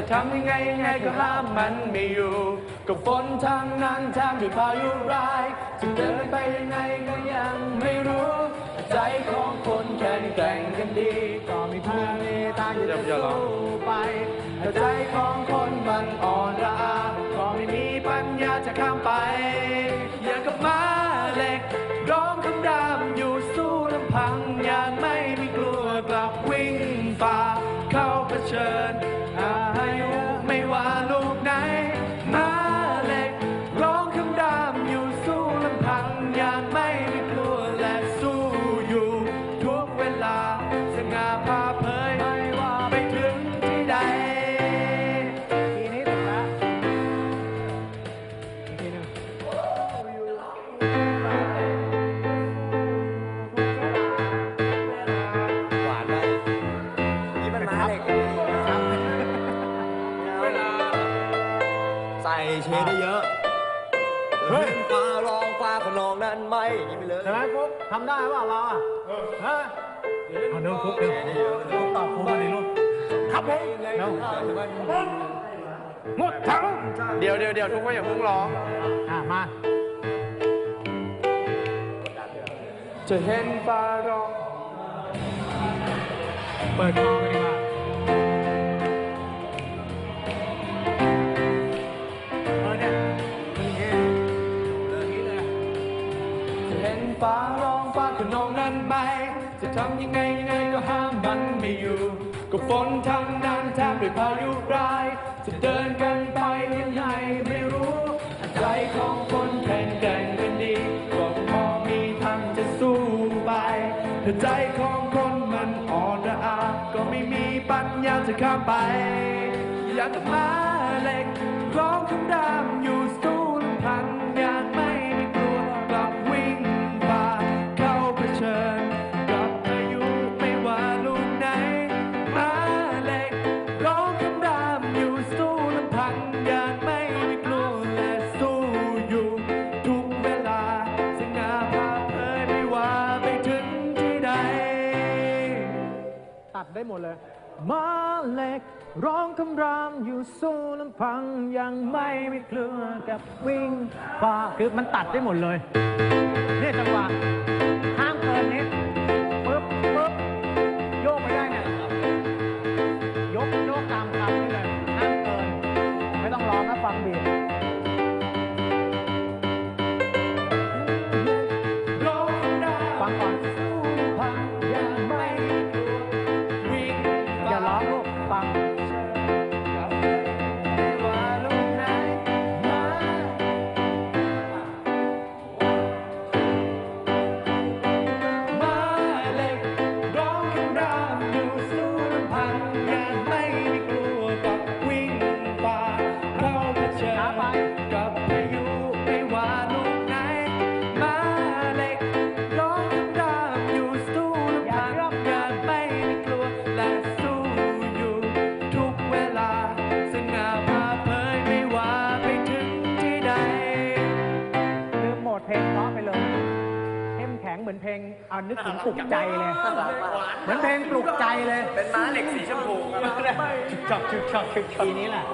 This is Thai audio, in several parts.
จะทำยังไงยังไงก็ห้ามมันไม่อยู่ก็ฝนทางนั้นทางด้วยพายุร้าย จะเดินไปยังไงก็ยังไม่รู้ ใจของคนแข็งแกร่งกันดี ก็มีเพื่อนมีทางจะสู้ไปแต่ใจของคนมันอ่อนล้าก็ไม่มีปัญญาจะข้ามไป อย่างกับม้าเหล็กร้องคำรา ส่เชได้เยอะเฮ้ยฟ้าร้องฟ้าขนองนั้นไม่อย่างไปเลยใช่ไหมฟุ๊กทำได้เปล่าเราอะฮะเอาเดินฟุ๊กเดินฟุ๊กตอบฟุ๊กมาดิลูกครับผมเร็วงดถังเดี๋ยวเดี๋ยวเดี๋ยวทุกคนอย่าเพิ่งร้องอะมาจะเห็นฟ้าร้อง เปิดคอกันดีกว่า ร้องฟ้าขนองนั้นไหมจะทำยังไงยังไงก็ห้ามมันไม่อยู่ ก็ฝนทางนั้นแทบด้วยพายุร้าย จะเดินกันไปยังไงไม่รู้ใจของคนแข็งแกร่งกันดีก็พอมีทางจะสู้ไปแต่ใจของคนมันอ่อนระอาก็ไม่มีปัญญาจะข้ามไป อยากมาเหล็กร้องคำ ตัดได้หมดเลย มาเล็ก ร้องคำรามอยู่สู้ลำพังยังไม่มีเครือกับวิ่งฟ้าคือมันตัดได้หมดเลยเนี่ยจังหวะ ไปญกับพายุไม่ว่าลูกไหน มาเหล็กร้องคำรามอยู่สู้ลำพังอย่างไม่มีกลัวและสู้อยู่ทุกเวลา สง่าผ่าเผยไม่ว่าไปถึงที่ใด ลืมโหมดเพลงเพราะไปเลย เข้มแข็งเหมือนเพลงเอานึกถึงปลุกใจเลย เหมือนเพลงปลุกใจเลย เป็นม้าเหล็กสีชมพูชอบชอบชอบชอบ ทีนี้แหละ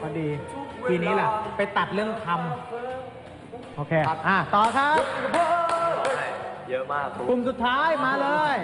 พอดี ทีนี้แหละไปตัดเรื่องคำโอเค อะ ต่อครับ เยอะมาก กลุ่มสุดท้ายมาเลย